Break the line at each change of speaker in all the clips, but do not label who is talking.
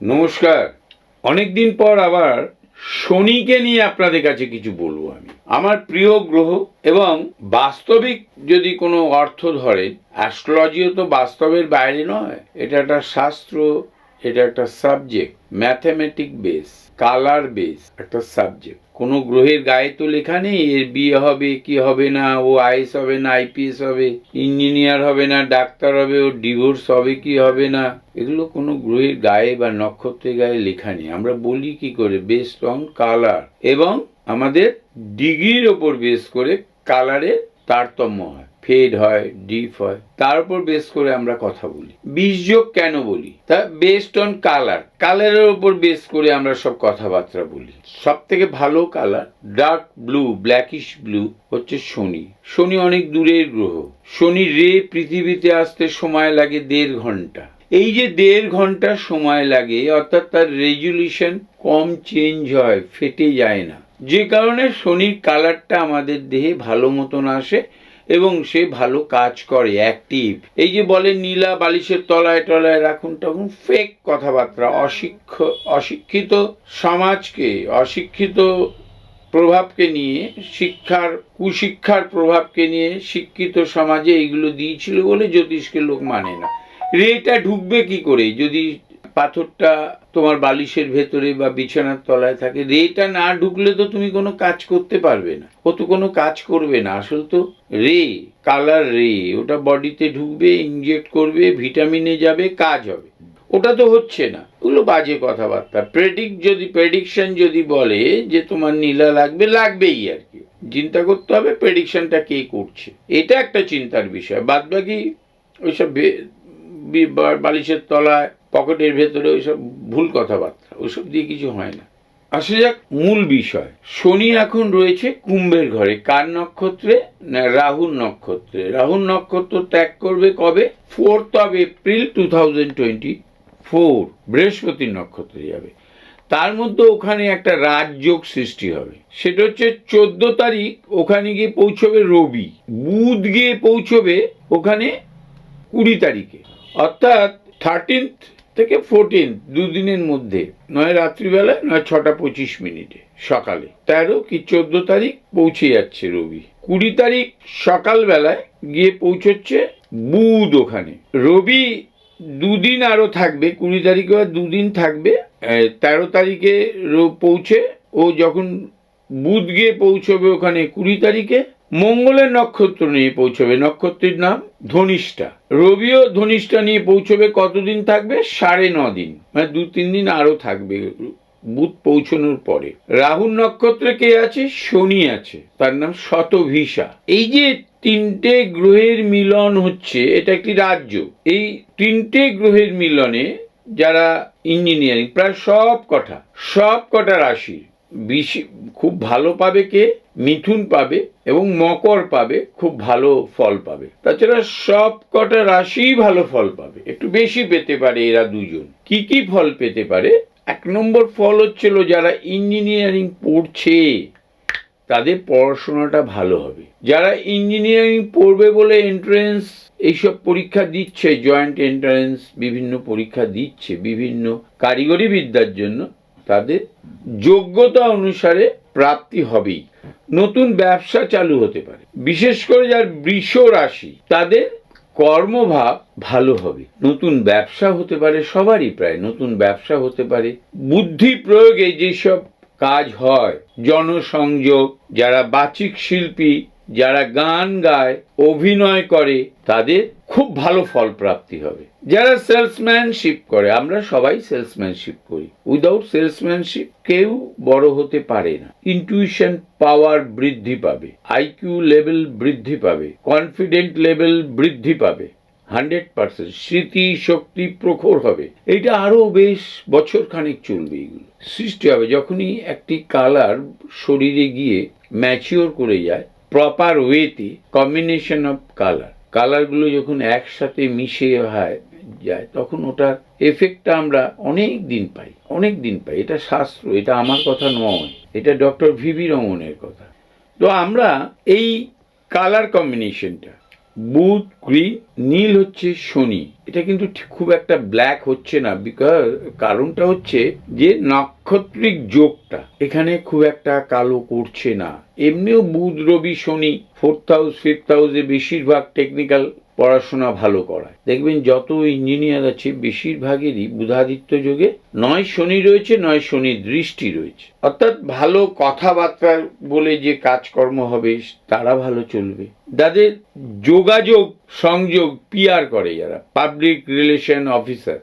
নমস্কার। অনেকদিন পর আবার শনিকে নিয়ে আপনাদের কাছে কিছু বলব আমি। আমার প্রিয় গ্রহ এবং বাস্তবিক যদি কোনো অর্থ ধরে অ্যাস্ট্রোলজিও তো বাস্তবের বাইরে নয়, এটা একটা শাস্ত্র এটা একটা subject mathematic base colour base একটা সাবজেক্ট কোনো গ্রহের গায়ে তো লেখা নেই, এর বিয়ে হবে, কি হবে না, ও আইএস হবে না, আইপিএস হবে ইঞ্জিনিয়ার হবে না, ডাক্তার হবে, ও ডিভোর্স হবে, কি হবে না, এগুলো কোনো গ্রহের গায়ে বা নক্ষত্রের গায়ে লেখা নেই। আমরা বলি কি করে? বেস্ট অন কালার এবং আমাদের ডিগ্রির ওপর বেস করে কালারের তারতম্য হয়। ফেড হয় ডিপ হয়, তার উপর বেস করে আমরা কথা বলি। বীজযোগ কেন বলি? তা বেসড অন কালার কালারের উপর বেস করে আমরা সব কথাবার্তা বলি। সব থেকে ভালো colour dark blue blackish blue হচ্ছে শনি। শনি অনেক দূরের গ্রহ। শনি রে পৃথিবীতে আসতে সময় লাগে দেড় ঘণ্টা। এই যে দেড় ঘণ্টা সময় লাগে, অর্থাৎ তার রেজুলেশন কম চেঞ্জ হয়, ফেটে যায় না। যে কারণে শনির কালারটা আমাদের দেহে ভালো মতন আসে এবং সে ভালো কাজ করে অ্যাক্টিভ এই যে বলে নীলা বালিশের তলায় টলায় রাখুন তখন ফেক কথাবার্তা, অশিক্ষ, অশিক্ষিত সমাজকে, অশিক্ষিত প্রভাবকে নিয়ে, শিক্ষার, কুশিক্ষার প্রভাবকে নিয়ে শিক্ষিত সমাজে এইগুলো দিয়েছিল বলে জ্যোতিষকে লোক মানে না। রেটা ঢুকবে কি করে? যদি পাথরটা তোমার বালিশের ভেতরে বা বিছানার তলায় থাকে রেটা না ঢুকলে তো তুমি কোনো কাজ করতে পারবে না। ও তো কোনো কাজ করবে না। আসল তো রে, কালার রে। ওটা বডিতে ঢুকবে ইনজেক্ট করবে, ভিটামিনে যাবে, কাজ হবে। ওটা তো হচ্ছে না। ওগুলো বাজে কথাবার্তা। প্রেডিক্ট যদি প্রেডিকশন যদি বলে যে তোমার নীলা লাগবে, লাগবেই আর কি। চিন্তা করতে হবে প্রেডিকশনটা কে করছে। এটা একটা চিন্তার বিষয়। বাদ বাকি ওইসব বালিশের তলায় পকেটের ভেতরে ওইসব ভুল কথাবার্তা ওইসব দিয়ে কিছু হয় না। আসা যাক মূল বিষয়। শনি এখন রয়েছে কুম্ভের ঘরে। কার নক্ষত্রে? না, রাহুর নক্ষত্রে। রাহুর নক্ষত্র ত্যাগ করবে কবে? Fourth of April two thousand twenty four বৃহস্পতির নক্ষত্রে যাবে। তার মধ্যে ওখানে একটা রাজযোগ সৃষ্টি হবে। সেটা হচ্ছে চোদ্দ তারিখ, ওখানে গিয়ে পৌঁছবে রবি। বুধ গিয়ে পৌঁছবে ওখানে কুড়ি তারিখে। অর্থাৎ থার্টিন্থ থেকে ফোরটিন্থ দুদিনের মধ্যে। নয় রাত্রিবেলায় নয় ছটা পঁচিশ মিনিটে, সকালে। তেরো কি চোদ্দ তারিখ পৌঁছে যাচ্ছে রবি। কুড়ি তারিখ সকালবেলায় গিয়ে পৌঁছচ্ছে বুধ ওখানে। রবি দুদিন আরও থাকবে, কুড়ি তারিখে আর দুদিন থাকবে। তেরো তারিখে পৌঁছে ও যখন বুধ গিয়ে পৌঁছবে ওখানে কুড়ি তারিখে মঙ্গলের নক্ষত্র নিয়ে পৌঁছবে। নক্ষত্রের নাম ধনিষ্ঠা। রবিও ধনিষ্ঠা নিয়ে পৌঁছবে কতদিন থাকবে? সাড়ে ন দিন। মানে দু তিন দিন আরও থাকবে। বুধ পৌঁছানোর পরে। রাহুর নক্ষত্রে কে আছে? শনি আছে। তার নাম শতভিসা এই যে তিনটে গ্রহের মিলন হচ্ছে, এটা একটি রাজ্য। এই তিনটে গ্রহের মিলনে যারা ইঞ্জিনিয়ারিং প্রায় সব কটা সব কটা রাশি বেশি, খুব ভালো পাবে কে? মিথুন পাবে এবং মকর পাবে, খুব ভালো ফল পাবে। তাছাড়া সব কটা রাশিই ভালো ফল পাবে। একটু বেশি পেতে পারে এরা দুজন। কি কি ফল পেতে পারে? এক নম্বর ফল হচ্ছিল যারা ইঞ্জিনিয়ারিং পড়ছে, তাদের পড়াশোনাটা ভালো হবে। যারা ইঞ্জিনিয়ারিং পড়বে বলে এন্ট্রেন্স এইসব পরীক্ষা দিচ্ছে জয়েন্ট এন্ট্রান্স বিভিন্ন পরীক্ষা দিচ্ছে বিভিন্ন কারিগরি বিদ্যার জন্য, তাদের যোগ্যতা অনুসারে প্রাপ্তি হবেই। নতুন ব্যবসা চালু হতে পারে। বিশেষ করে যার বৃষ রাশি, তাদের কর্মভাব ভালো হবে। নতুন ব্যবসা হতে পারে সবারই প্রায়, নতুন ব্যবসা হতে পারে। বুদ্ধি প্রয়োগে যেসব কাজ হয়, জনসংযোগ, যারা বাচিক শিল্পী, যারা গান গায়, অভিনয় করে, তাদের খুব ভালো ফল প্রাপ্তি হবে। যারা সেলসম্যানশিপ করে, আমরা সবাই সেলসম্যানশিপ করি। উইদাউট সেলসম্যানশিপ কেউ বড় হতে পারে না। ইনটিউশন পাওয়ার বৃদ্ধি পাবে আইকিউ লেভেল বৃদ্ধি পাবে কনফিডেন্ট লেভেল বৃদ্ধি পাবে, হান্ড্রেড পার্সেন্ট স্মৃতি শক্তি প্রখর হবে। এটা আরও বেশ বছর খানেক চলবে এগুলো। সৃষ্টি হবে যখনই একটি কালার শরীরে গিয়ে ম্যাচিওর করে যায় প্রপার ওয়েতে কম্বিনেশন অফ কালার কালারগুলো যখন একসাথে মিশে হয় যায়, তখন ওটার এফেক্টটা আমরা অনেক দিন পাই, অনেক দিন পাই। এটা শাস্ত্র, এটা আমার কথা নয়, এটা ডক্টর ভিভি রমনের কথা। তো আমরা এই কালার কম্বিনেশনটা বুধ গ্রিন নীল হচ্ছে শনি, এটা কিন্তু খুব একটা ব্ল্যাক হচ্ছে না বিকজ কারণটা হচ্ছে যে নক্ষত্রিক যোগটা এখানে খুব একটা কালো করছে না। এমনিও বুধ, রবি, শনি ফোর্থ হাউস ফিফথ হাউসে বেশিরভাগ টেকনিক্যাল পড়াশোনা ভালো করায়। দেখবেন যত ইঞ্জিনিয়ার আছে, বেশিরভাগেরই বুধাদিত্য যোগে নয় শনি রয়েছে, নয় শনির দৃষ্টি রয়েছে। অর্থাৎ ভালো কথাবার্তা বলে যে কাজকর্ম হবে, তারা ভালো চলবে। যাদের যোগাযোগ, সংযোগ পিআর করে যারা পাবলিক রিলেশন অফিসার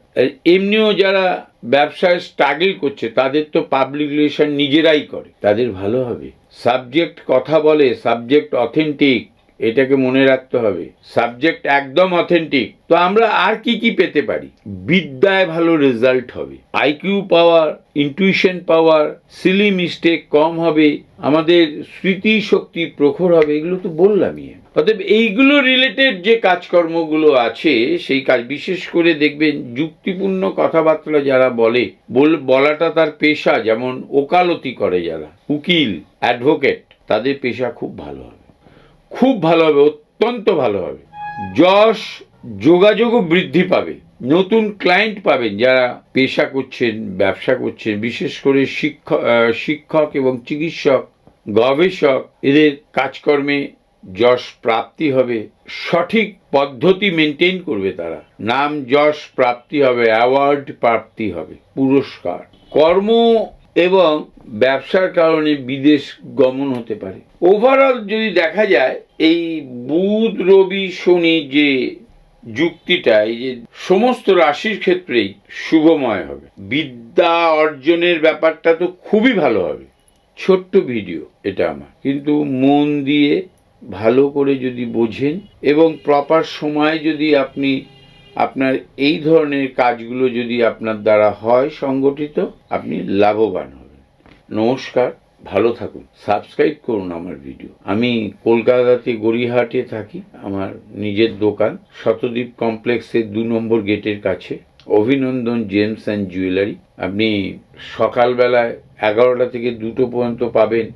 এমনিও যারা ব্যবসায় স্ট্রাগল করছে, তাদের তো পাবলিক রিলেশন নিজেরাই করে। তাদের ভালো হবে। সাবজেক্ট কথা বলে সাবজেক্ট অথেন্টিক এটাকে মনে রাখতে হবে সাবজেক্ট একদম অথেন্টিক তো আমরা আর কি কি পেতে পারি? বিদ্যায় ভালো রেজাল্ট হবে IQ power intuition power silly mistake কম হবে, আমাদের স্মৃতি শক্তি প্রখর হবে, এগুলো তো বললামই। অতএব এইগুলো রিলেটেড যে কাজকর্মগুলো আছে, সেই কাজ, বিশেষ করে দেখবেন যুক্তিপূর্ণ কথাবার্তা যারা বল বলাটা তার পেশা, যেমন ওকালতি করে যারা, উকিল অ্যাডভোকেট তাদের পেশা খুব ভালো হবে। খুব ভালো হবে, অত্যন্ত ভালো হবে। যশ যোগাযোগও বৃদ্ধি পাবে। নতুন ক্লায়েন্ট পাবেন যারা পেশা করছেন, ব্যবসা করছেন, বিশেষ করে শিক্ষক শিক্ষক এবং চিকিৎসক, গবেষক, এদের কাজকর্মে যশ প্রাপ্তি হবে। সঠিক পদ্ধতি মেনটেন করবে তারা। নাম যশ প্রাপ্তি হবে অ্যাওয়ার্ড প্রাপ্তি হবে, পুরস্কার। কর্ম এবং ব্যবসার কারণে বিদেশ গমন হতে পারে। ওভারঅল যদি দেখা যায়, এই বুধ, রবি, শনি যে যুক্তিটা, এই যে সমস্ত রাশির ক্ষেত্রেই শুভময় হবে। বিদ্যা অর্জনের ব্যাপারটা তো খুবই ভালো হবে। ছোট্ট ভিডিও এটা আমার। কিন্তু মন দিয়ে ভালো করে যদি বোঝেন এবং প্রপার সময় যদি আপনি আপনার এই ধরনের কাজগুলো যদি আপনার দ্বারা হয় সংগঠিত, আপনি লাভবান হবেন। নমস্কার, ভালো থাকুন। সাবস্ক্রাইব করুন আমার ভিডিও। আমি কলকাতাতে গড়িয়াহাটে থাকি, আমার নিজের দোকান, শতদ্বীপ কমপ্লেক্সের দু নম্বর গেটের কাছে। অভিনন্দন জেমস অ্যান্ড জুয়েলারি। আপনি সকালবেলায় এগারোটা থেকে দুটো পর্যন্ত পাবেন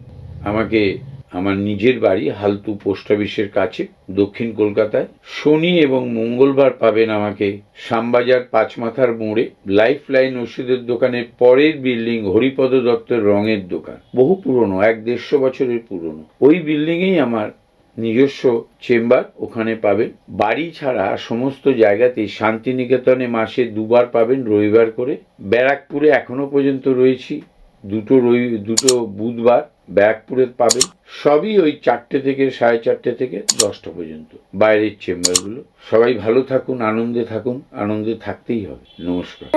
আমাকে আমার নিজের বাড়ি হালতু পোস্ট অফিসের কাছে, দক্ষিণ কলকাতায়। শনি এবং মঙ্গলবার পাবেন আমাকে শ্যামবাজার পাঁচমাথার মোড়ে লাইফ লাইন ওষুধের দোকানের পরের বিল্ডিং হরিপদ দত্তের রঙের দোকান। বহু পুরনো, এক দেড়শো বছরের পুরনো। ওই বিল্ডিংয়েই আমার নিজস্ব চেম্বার, ওখানে পাবেন। বাড়ি ছাড়া সমস্ত জায়গাতেই শান্তিনিকেতনে মাসে দুবার পাবেন রবিবার করে। ব্যারাকপুরে এখনও পর্যন্ত রয়েছি। দুটো রবি, দুটো বুধবার। ব্যারাকপুরে পাবেন সবই ওই চারটে থেকে, সাড়ে চারটে থেকে দশটা পর্যন্ত। বাইরের চেম্বারগুলো। সবাই ভালো থাকুন, আনন্দে থাকুন। আনন্দে থাকতেই হবে। নমস্কার।